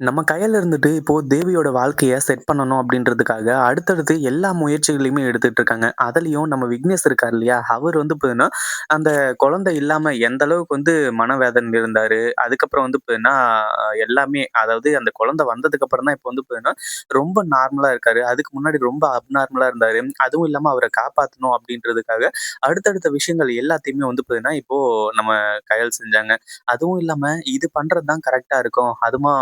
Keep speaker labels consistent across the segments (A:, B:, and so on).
A: நம்ம கையில் இருந்துட்டு இப்போ தேவியோட வாழ்க்கைய செட் பண்ணணும் அப்படின்றதுக்காக அடுத்தடுத்து எல்லா முயற்சிகளையுமே எடுத்துட்டு இருக்காங்க. அதுலயும் நம்ம விக்னேஷ் இருக்கார் இல்லையா? அவர் வந்து பார்த்தீங்கன்னா, அந்த குழந்தை இல்லாம எந்த அளவுக்கு வந்து மனவேதனையில இருந்தாரு. அதுக்கப்புறம் வந்து பார்த்தீங்கன்னா, எல்லாமே அதாவது அந்த குழந்தை வந்ததுக்கு அப்புறம் தான் இப்போ வந்து பார்த்தீங்கன்னா, ரொம்ப நார்மலா இருக்காரு. அதுக்கு முன்னாடி ரொம்ப அப்நார்மலா இருந்தாரு. அதுவும் இல்லாம அவர காப்பாத்தணும் அப்படின்றதுக்காக அடுத்தடுத்த விஷயங்கள் எல்லாத்தையுமே வந்து பார்த்தீங்கன்னா, இப்போ நம்ம கயல் செஞ்சாங்க. அதுவும் இல்லாம இது பண்றது தான் கரெக்ட்டா இருக்கும். அதுமா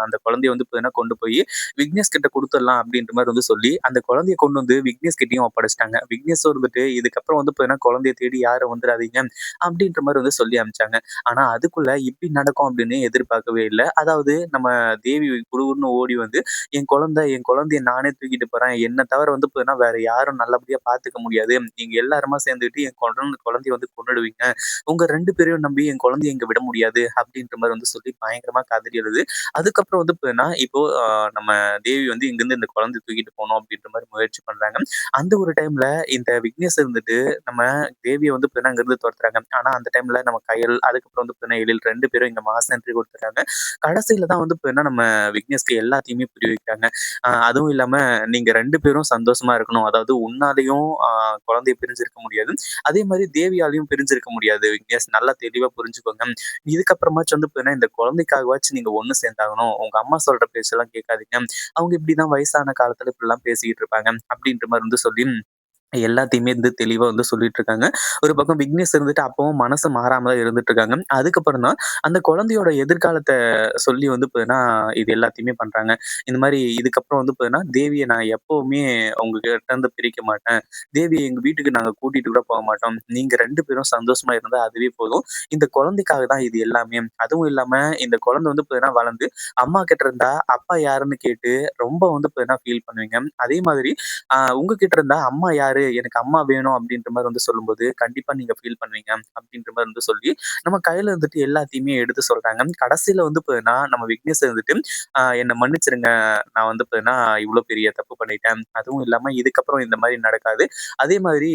A: அந்த குழந்தைய வந்து பார்த்தீங்கன்னா, கொண்டு போய் விக்னேஷ் கிட்ட கொடுத்துடலாம் அப்படின்ற மாதிரி வந்து சொல்லி, அந்த குழந்தைய கொண்டு வந்து விக்னேஷ் கிட்டையும் ஒப்படைச்சிட்டாங்க விக்னேஷும் வந்துட்டு இதுக்கப்புறம் வந்து பார்த்தீங்கன்னா, குழந்தைய தேடி யாரும் வந்துடாதீங்க அப்படின்ற மாதிரி வந்து சொல்லி அனுப்பிச்சாங்க. ஆனா, அதுக்குள்ள இப்படி நடக்கும் அப்படின்னு எதிர்பார்க்கவே இல்லை அதாவது நம்ம தேவி குருன்னு ஓடி வந்து, "என் குழந்தை, என் குழந்தைய நானே தூக்கிட்டு போறேன். என்ன தவிர வந்து பார்த்தீங்கன்னா, வேற யாரும் நல்லபடியா பார்த்துக்க முடியாது. நீங்க எல்லாருமா சேர்ந்துட்டு என் குழந்தை குழந்தைய வந்து கொண்டுடுவீங்க உங்க ரெண்டு பேரையும் நம்பி என் குழந்தைய இங்க விட முடியாது." அப்படின்ற மாதிரி வந்து சொல்லி பயங்கரமா கதறி எழுது அதுக்கப்புறம் வந்து பார்த்தீங்கன்னா, இப்போ நம்ம தேவி வந்து இங்கிருந்து இந்த குழந்தை தூக்கிட்டு போகணும் அப்படின்ற மாதிரி முயற்சி பண்றாங்க. அந்த ஒரு டைம்ல இந்த விக்னேஷ் இருந்துட்டு, நம்ம தேவியை வந்து பார்த்தீங்கன்னா, அங்கருந்து துரத்துறாங்க ஆனா அந்த டைம்ல நம்ம கையல் அதுக்கப்புறம் வந்து பார்த்தீங்கன்னா, எழில் ரெண்டு பேரும் இங்க மாஸ் என்ட்ரி கொடுத்துறாங்க கடைசில தான் வந்து பார்த்தீங்கன்னா, நம்ம விக்னேஷ்க்கு எல்லாத்தையுமே புரிய வைக்கிறாங்க. அதுவும் இல்லாம நீங்க ரெண்டு பேரும் சந்தோஷமா இருக்கணும். அதாவது உன்னாலையும் குழந்தைய பிரிஞ்சிருக்க முடியாது. அதே மாதிரி தேவியாலையும் பிரிஞ்சிருக்க முடியாது விக்னேஷ். நல்லா தெளிவா புரிஞ்சுக்கோங்க. இதுக்கப்புறமாச்சும் வந்து பார்த்தீங்கன்னா, இந்த குழந்தைக்காகவாச்சும் நீங்க ஒண்ணு சேர்ந்தாகணும். உங்க அம்மா சொல்ற பேச்செல்லாம் கேட்காதீங்க. அவங்க இப்படிதான் வயசான காலத்துல இப்படிலாம் பேசிக்கிட்டு இருப்பாங்க. அப்படின்ற மாதிரி வந்து சொல்லி எல்லாத்தையுமே வந்து தெளிவாக வந்து சொல்லிட்டு இருக்காங்க. ஒரு பக்கம் விக்னேஷ் இருந்துட்டு அப்பவும் மனசு மாறாம தான் இருந்துட்டு இருக்காங்க. அதுக்கப்புறம் தான் அந்த குழந்தையோட எதிர்காலத்தை சொல்லி வந்து பார்த்தீங்கன்னா, இது எல்லாத்தையுமே பண்றாங்க. இந்த மாதிரி இதுக்கப்புறம் வந்து பார்த்தீங்கன்னா, தேவியை நான் எப்பவுமே உங்ககிட்ட இருந்து பிரிக்க மாட்டேன். தேவியை எங்க வீட்டுக்கு நாங்க கூட்டிட்டு கூட போக மாட்டோம். நீங்க ரெண்டு பேரும் சந்தோஷமா இருந்தா அதுவே போதும். இந்த குழந்தைக்காக தான் இது எல்லாமே. அதுவும் இல்லாம இந்த குழந்தை வந்து பார்த்தீங்கன்னா வளர்ந்து அம்மா கிட்ட இருந்தா அப்பா யாருன்னு கேட்டு ரொம்ப வந்து பார்த்தீங்கன்னா ஃபீல் பண்ணுவீங்க. அதே மாதிரி உங்ககிட்ட இருந்தா அம்மா யாரு? எனக்கு அம்மா வேணும் அப்படின்ற மாதிரி வந்து சொல்லும்போது, கண்டிப்பா நீங்க ஃபீல் பண்ணுவீங்க. அப்படின்ற மாதிரி வந்து சொல்லி, நம்ம கையில இருந்துட்டு எல்லாத்தையுமே எடுத்து சொல்றாங்க. கடைசியில வந்து போதுன்னா நம்ம விக்னேஷ் இருந்துட்டு, என்னை என்ன நான் வந்து போதுன்னா இவ்வளவு பெரிய தப்பு பண்ணிட்டேன். அதுவும் இல்லாம இதுக்கப்புறம் இந்த மாதிரி நடக்காது. அதே மாதிரி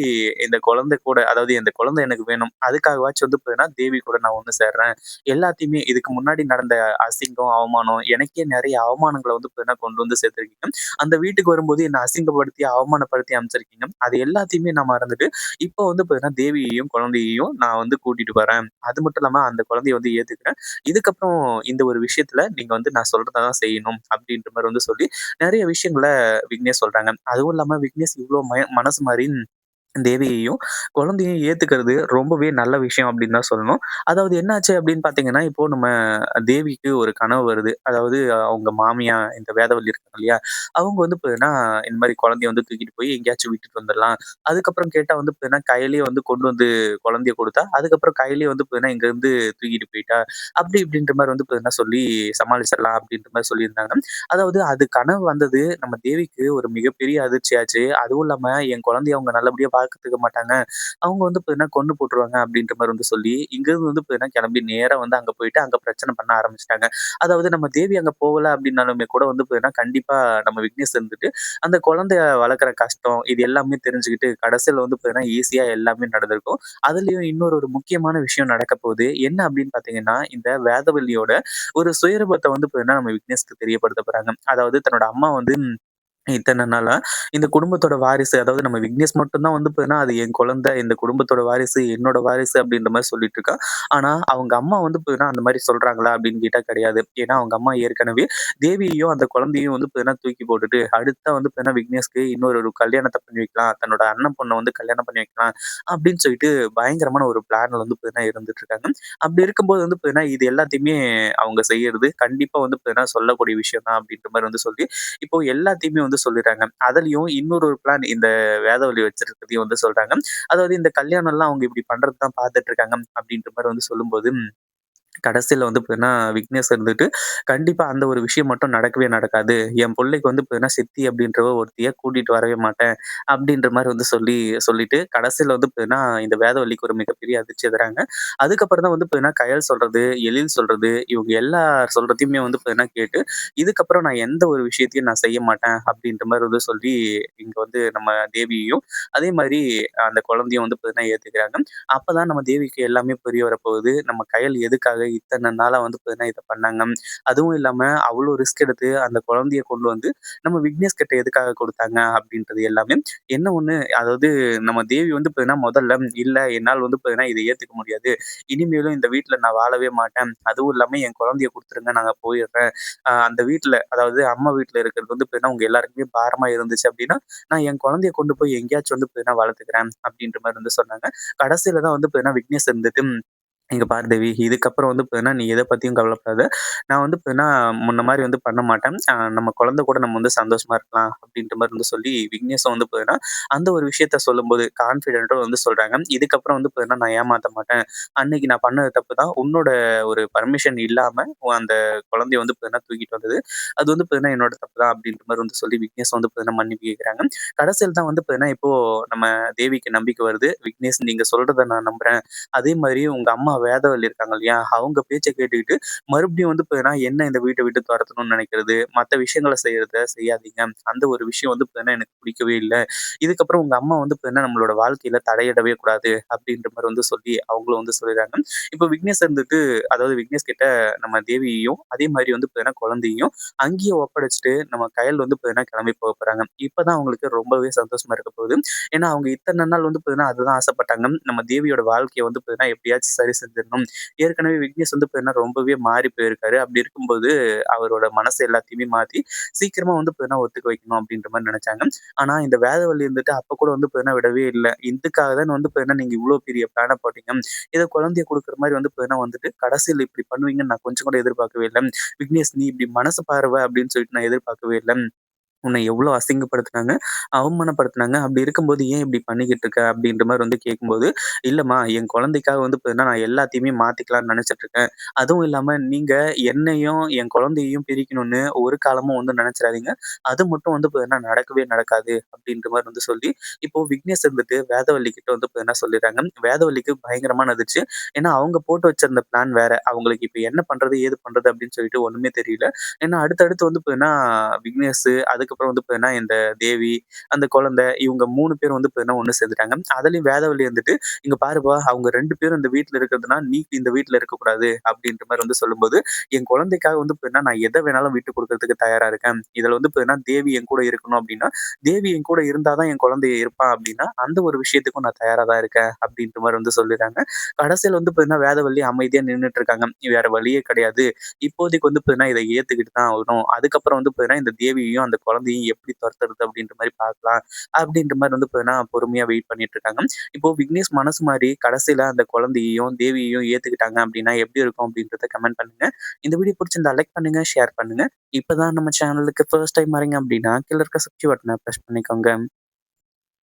A: இந்த குழந்தை கூட அதாவது இந்த குழந்தை எனக்கு வேணும். அதுக்காகவாச்சும் வந்து போதுன்னா தேவி கூட நான் ஒன்று சேர்றேன். எல்லாத்தையுமே இதுக்கு முன்னாடி நடந்த அசிங்கம், அவமானம் எனக்கே நிறைய அவமானங்களை வந்து போதுன்னா கொண்டு வந்து சேர்த்துருக்கீங்க. அந்த வீட்டுக்கு வரும்போது என்னை அசிங்கப்படுத்தி, அவமானப்படுத்தி அமைச்சிருக்கீங்க அது எல்லாத்தையுமே நான் மறந்துட்டு, இப்போ வந்து பார்த்தீங்கன்னா, தேவியையும், குழந்தையையும் நான் வந்து கூட்டிட்டு வரேன். அது மட்டும் இல்லாமல் அந்த குழந்தைய வந்து ஏத்துக்கிறேன். இதுக்கப்புறம் இந்த ஒரு விஷயத்துல நீங்க வந்து நான் சொல்றதான் செய்யணும். அப்படின்ற மாதிரி வந்து சொல்லி, நிறைய விஷயங்களை விக்னேஷ் சொல்றாங்க. அதுவும் இல்லாமல் விக்னேஷ் இவ்வளோ மனசு மாதிரி தேவியையும், குழந்தையும் ஏத்துக்கிறது ரொம்பவே நல்ல விஷயம் அப்படின்னு தான் சொல்லணும். அதாவது என்னாச்சு அப்படின்னு பார்த்தீங்கன்னா, இப்போ நம்ம தேவிக்கு ஒரு கனவு வருது. அதாவது அவங்க மாமியா இந்த வேதவள்ளி இருக்காங்க இல்லையா? அவங்க வந்து பார்த்தீங்கன்னா, இந்த மாதிரி குழந்தைய வந்து தூக்கிட்டு போய் எங்கேயாச்சும் விட்டுட்டு வந்துடலாம் அதுக்கப்புறம் கேட்டா வந்து பார்த்தீங்கன்னா, கையிலேயே வந்து கொண்டு வந்து குழந்தைய கொடுத்தா அதுக்கப்புறம் கையிலேயே வந்து பார்த்தீங்கன்னா, இங்கருந்து தூக்கிட்டு போயிட்டா. அப்படி இப்படின்ற மாதிரி வந்து பார்த்தீங்கன்னா சொல்லி சமாளிச்சிடலாம் அப்படின்ற மாதிரி சொல்லியிருந்தாங்க. அதாவது அது கனவு வந்தது நம்ம தேவிக்கு ஒரு மிகப்பெரிய அதிர்ச்சியாச்சு. அதுவும் இல்லாம என் குழந்தைய அவங்க நல்லபடியா பார்த்துக்க மாட்டாங்க. அவங்க வந்து பார்த்தீங்கன்னா கொண்டு போட்டுருவாங்க அப்படின்ற மாதிரி வந்து சொல்லி, இங்கேருந்து வந்து பார்த்தீங்கன்னா கிளம்பி நேராக வந்து அங்கே போயிட்டு அங்கே பிரச்சனை பண்ண ஆரம்பிச்சிட்டாங்க அதாவது நம்ம தேவி அங்கே போகல அப்படின்னாலுமே கூட வந்து பார்த்தீங்கன்னா, கண்டிப்பாக நம்ம விக்னேஷ் இருந்துட்டு, அந்த குழந்தைய வளர்க்குற கஷ்டம், இது எல்லாமே தெரிஞ்சுக்கிட்டு கடைசியில் வந்து பார்த்தீங்கன்னா, ஈஸியாக எல்லாமே நடந்திருக்கும். அதுலேயும் இன்னொரு ஒரு முக்கியமான விஷயம் நடக்க போகுது. என்ன அப்படின்னு பார்த்தீங்கன்னா, இந்த வேதவல்லியோட ஒரு சுயரூபத்தை வந்து பார்த்தீங்கன்னா, நம்ம விக்னேஷ்க்கு தெரியப்படுத்த போகிறாங்க அதாவது தன்னோட அம்மா வந்து இத்தனை நாளா இந்த குடும்பத்தோட வாரிசு அதாவது நம்ம விக்னேஷ் மட்டும்தான் வந்து பார்த்தீங்கன்னா, அது என் குழந்தை, இந்த குடும்பத்தோட வாரிசு, என்னோட வாரிசு அப்படின்ற மாதிரி சொல்லிட்டு இருக்கா. ஆனா, அவங்க அம்மா வந்து பார்த்தீங்கன்னா, அந்த மாதிரி சொல்றாங்களா அப்படின்னு கேட்டா கிடையாது. ஏன்னா, அவங்க அம்மா ஏற்கனவே தேவியையும், அந்த குழந்தையும் வந்து பார்த்தீங்கன்னா தூக்கி போட்டுட்டு, அடுத்த வந்து பார்த்தீங்கன்னா விக்னேஷ்க்கு இன்னொரு ஒரு கல்யாணத்தை பண்ணி வைக்கலாம். தன்னோட அண்ணன் பொண்ணை வந்து கல்யாணம் பண்ணி வைக்கலாம். அப்படின்னு சொல்லிட்டு பயங்கரமான ஒரு பிளான்ல வந்து பார்த்தீங்கன்னா இருந்துட்டு இருக்காங்க. அப்படி இருக்கும்போது வந்து பார்த்தீங்கன்னா, இது எல்லாத்தையுமே அவங்க செய்யறது கண்டிப்பா வந்து பார்த்தீங்கன்னா சொல்லக்கூடிய விஷயம் தான் அப்படின்ற மாதிரி வந்து சொல்லி, இப்போ எல்லாத்தையுமே வந்து சொல்லிடுறாங்க. அதுலயும் இன்னொரு ஒரு பிளான் இந்த வேதவழி வச்சிருக்கிறதையும் வந்து சொல்றாங்க. அதாவது இந்த கல்யாணம் எல்லாம் அவங்க இப்படி பண்றது தான் பார்த்துட்டு இருக்காங்க அப்படின்ற மாதிரி வந்து சொல்லும்போது கடைசியில் வந்து பார்த்தீங்கன்னா, விக்னேஷ் இருந்துட்டு, கண்டிப்பாக அந்த ஒரு விஷயம் மட்டும் நடக்கவே நடக்காது. என் பிள்ளைக்கு வந்து பார்த்தீங்கன்னா, சித்தி அப்படின்றவ ஒருத்தியை கூட்டிகிட்டு வரவே மாட்டேன். அப்படின்ற மாதிரி வந்து சொல்லி சொல்லிட்டு, கடைசியில் வந்து பார்த்தீங்கன்னா, இந்த வேதவல்லிக்கு ஒரு மிகப்பெரிய அதிர்ச்சி தராங்க. அதுக்கப்புறம் தான் வந்து பார்த்தீங்கன்னா, கயல் சொல்றது, எழில் சொல்றது, இவங்க எல்லா சொல்கிறதையுமே வந்து பார்த்தீங்கன்னா கேட்டு, இதுக்கப்புறம் நான் எந்த ஒரு விஷயத்தையும் நான் செய்ய மாட்டேன். அப்படின்ற மாதிரி வந்து சொல்லி, இங்கே வந்து நம்ம தேவியையும், அதே மாதிரி அந்த குழந்தையும் வந்து பார்த்தீங்கன்னா ஏற்றுக்கிறாங்க அப்போ தான் நம்ம தேவிக்கு எல்லாமே புரிய வரப்போகுது. நம்ம கயல் எதுக்காக இத்தனை நாளாக வந்து பார்த்தீங்கன்னா, இதை பண்ணாங்க. அதுவும் இல்லாமல் அவ்வளோ ரிஸ்க் எடுத்து அந்த குழந்தைய கொண்டு வந்து நம்ம விக்னேஷ் கிட்ட எதுக்காக கொடுத்தாங்க அப்படின்றது எல்லாமே என்ன ஒன்று அதாவது நம்ம தேவி வந்து பார்த்தீங்கன்னா, முதல்ல இல்லை என்னால் வந்து பார்த்தீங்கன்னா, இதை ஏற்றுக்க முடியாது. இனிமேலும் இந்த வீட்டில் நான் வாழவே மாட்டேன். அதுவும் இல்லாமல் என் குழந்தைய கொடுத்துருங்க நாங்கள் போயிடுறேன். அந்த வீட்டில் அதாவது அம்மா வீட்டில் இருக்கிறது வந்து பார்த்தீங்கன்னா, உங்கள் எல்லாருக்குமே பாரமாக இருந்துச்சு அப்படின்னா, நான் என் குழந்தைய கொண்டு போய் எங்கேயாச்சும் வந்து பார்த்தீங்கன்னா வளர்த்துக்கிறேன் அப்படின்ற மாதிரி வந்து சொன்னாங்க. கடைசியில தான் வந்து பார்த்தீங்கன்னா, விக்னேஷ் இருந்துட்டு இங்க பாரு தேவி, இதுக்கப்புறம் வந்து பார்த்தீங்கன்னா, நீ எதை பத்தியும் கவலைப்படாத. நான் வந்து பார்த்தீங்கன்னா, முன்ன மாதிரி வந்து பண்ண மாட்டேன். நம்ம குழந்தை கூட நம்ம வந்து சந்தோஷமா இருக்கலாம். அப்படின்ற மாதிரி வந்து சொல்லி விக்னேஷும் வந்து பார்த்தீங்கன்னா, அந்த ஒரு விஷயத்த சொல்லும்போது கான்ஃபிடென்ட்டா வந்து சொல்றாங்க. இதுக்கப்புறம் வந்து பார்த்தீங்கன்னா, நான் ஏமாத்த மாட்டேன். அன்னைக்கு நான் பண்ணது தப்பு தான். உன்னோட ஒரு பர்மிஷன் இல்லாம அந்த குழந்தைய வந்து பார்த்தீங்கன்னா, தூக்கிட்டு வந்தது. அது வந்து பார்த்தீங்கன்னா, என்னோட தப்பு தான் அப்படின்ற மாதிரி வந்து சொல்லி விக்னேஷ் வந்து பார்த்தீங்கன்னா, மன்னிப்பு கேட்குறாங்க. கடைசியில் தான் வந்து பார்த்தீங்கன்னா, இப்போ நம்ம தேவிக்கு நம்பிக்கை வருது. விக்னேஷ் நீங்க சொல்றதை நான் நம்புறேன். அதே மாதிரி உங்க அம்மா வேதவல்லி இருக்காங்க இல்லையா? அவங்க பேச்சை கேட்டுக்கிட்டு மறுபடியும் வந்து பார்த்தீங்கன்னா, என்ன இந்த வீட்டை விட்டு துரத்தணும்னு நினைக்கிறது மற்ற விஷயங்கள செய்யறத செய்யாதீங்க. அந்த ஒரு விஷயம் வந்து பார்த்தீங்கன்னா, எனக்கு பிடிக்கவே இல்லை இதுக்கப்புறம் உங்க அம்மா வந்து பார்த்தீங்கன்னா, நம்மளோட வாழ்க்கையில தடையிடவே கூடாது அப்படின்ற மாதிரி வந்து சொல்லி அவங்களும் வந்து சொல்லிடுறாங்க. இப்போ விக்னேஷ் இருந்துட்டு அதாவது விக்னேஷ் கிட்ட நம்ம தேவியையும், அதே மாதிரி வந்து பார்த்தீங்கன்னா, குழந்தையும் அங்கேயே ஒப்படைச்சிட்டு நம்ம கையில் வந்து பார்த்தீங்கன்னா, கிளம்பி போக போறாங்க. இப்பதான் அவங்களுக்கு ரொம்பவே சந்தோஷமா இருக்க போகுது. ஏன்னா, அவங்க இத்தனை நாள் வந்து பார்த்தீங்கன்னா, அதுதான் ஆசைப்பட்டாங்க. நம்ம தேவியோட வாழ்க்கையை வந்து பார்த்தீங்கன்னா, எப்படியாச்சும் சரி செஞ்சிடணும். ஏற்கனவே விக்னேஷ் வந்து பார்த்தீங்கன்னா, ரொம்பவே மாறி போயிருக்காரு. அப்படி இருக்கும்போது அவரோட மனசு எல்லாத்தையுமே மாத்தி சீக்கிரமா வந்து பார்த்தீங்கன்னா, ஒத்துக்க வைக்கணும் அப்படின்ற மாதிரி நினைச்சாங்க ஆனா இந்த வேதவள்ளி இருந்துட்டு அப்ப கூட வந்து பார்த்தீங்கன்னா, விடவே இல்லை இதுக்காக தான் வந்து பார்த்தீங்கன்னா, நீங்க இவ்வளோ பெரிய பிளான போட்டீங்க. ஏதோ குழந்தைய கொடுக்குற மாதிரி வந்து பார்த்தீங்கன்னா வந்துட்டு, கடைசியில் இப்படி பண்ணுவீங்கன்னு நான் கொஞ்சம் கூட எதிர்பார்க்கவே இல்லை விக்னேஷ் நீ இப்படி மனசு பாருவ அப்படின்னு சொல்லிட்டு நான் எதிர்பார்க்கவே இல்லை உன்னை எவ்வளோ அசிங்கப்படுத்தினாங்க அவமானப்படுத்தினாங்க அப்படி இருக்கும்போது ஏன் இப்படி பண்ணிக்கிட்டு இருக்க? அப்படின்ற மாதிரி வந்து கேட்கும்போது, இல்லைம்மா என் குழந்தைக்காக வந்து பார்த்தீங்கன்னா, நான் எல்லாத்தையுமே மாற்றிக்கலாம்னு நினச்சிட்டு இருக்கேன். அதுவும் இல்லாமல் நீங்கள் என்னையும், என் குழந்தையையும் பிரிக்கணும்னு ஒரு காலமும் வந்து நினச்சிடாதீங்க அது மட்டும் வந்து பார்த்தீங்கன்னா, நடக்கவே நடக்காது அப்படின்ற மாதிரி வந்து சொல்லி, இப்போ விக்னேஷ் இருந்துட்டு வேதவல்லி கிட்ட வந்து பார்த்தீங்கன்னா சொல்லிடுறாங்க. வேதவல்லிக்கு பயங்கரமான அதிர்ச்சி. ஏன்னா அவங்க போட்டு வச்சிருந்த பிளான் வேற. அவங்களுக்கு இப்போ என்ன பண்றது? ஏது பண்றது? அப்படின்னு சொல்லிட்டு ஒண்ணுமே தெரியல. ஏன்னா அடுத்தடுத்து வந்து பார்த்தீங்கன்னா, விக்னேஷ் அதுக்கு அதுக்கப்புறம் வந்து பார்த்தீங்கன்னா, இந்த தேவி, அந்த குழந்தை இவங்க மூணு பேரும் வந்து பார்த்தீங்கன்னா ஒண்ணு சேர்ந்துட்டாங்க. அதுலயும் வேதவழி வந்துட்டு, "இங்க பாருப்பா அவங்க ரெண்டு பேரும் இந்த வீட்டில் இருக்கிறதுனா, நீ இந்த வீட்ல இருக்கக்கூடாது." அப்படின்ற மாதிரி வந்து சொல்லும்போது, என் குழந்தைக்காக வந்து பார்த்தீங்கன்னா, நான் எதை வேணாலும் விட்டு கொடுக்கறதுக்கு தயாரா இருக்கேன். இதுல வந்து பார்த்தீங்கன்னா, தேவி என் கூட இருக்கணும் அப்படின்னா, தேவி என் கூட இருந்தா தான் என் குழந்தைய இருப்பான் அப்படின்னா, அந்த ஒரு விஷயத்துக்கும் நான் தயாராக தான் இருக்கேன். அப்படின்ற மாதிரி வந்து சொல்லிடுறாங்க. கடைசியில வந்து பார்த்தீங்கன்னா, வேதவல்லி அமைதியா நின்னுட்டு இருக்காங்க. வேற வழியே கிடையாது. இப்போதைக்கு வந்து பார்த்தீங்கன்னா, இத ஏத்துக்கிட்டு தான் ஆகணும். அதுக்கப்புறம் வந்து பார்த்தீங்கன்னா, இந்த தேவியையும், அந்த குழந்தை குழந்தையும் எப்படி துரத்துறது அப்படின்ற மாதிரி பார்க்கலாம். அப்படின்ற மாதிரி வந்து பார்த்தீங்கன்னா, பொறுமையா வெயிட் பண்ணிட்டு இருக்காங்க. இப்போ விக்னேஷ் மனசு மாதிரி கடைசியில் அந்த குழந்தையையும், தேவியையும் ஏத்துக்கிட்டாங்க அப்படின்னா எப்படி இருக்கும் அப்படின்றத கமெண்ட் பண்ணுங்க. இந்த வீடியோ பிடிச்சிருந்தா லைக் பண்ணுங்க, ஷேர் பண்ணுங்க. இப்பதான் நம்ம சேனலுக்கு ஃபர்ஸ்ட் டைம் வரீங்க அப்படின்னா, கீழ இருக்க சப்ஸ்கிரைப் பட்டனை ப்ரெஸ் பண்ணிக்கோங்க.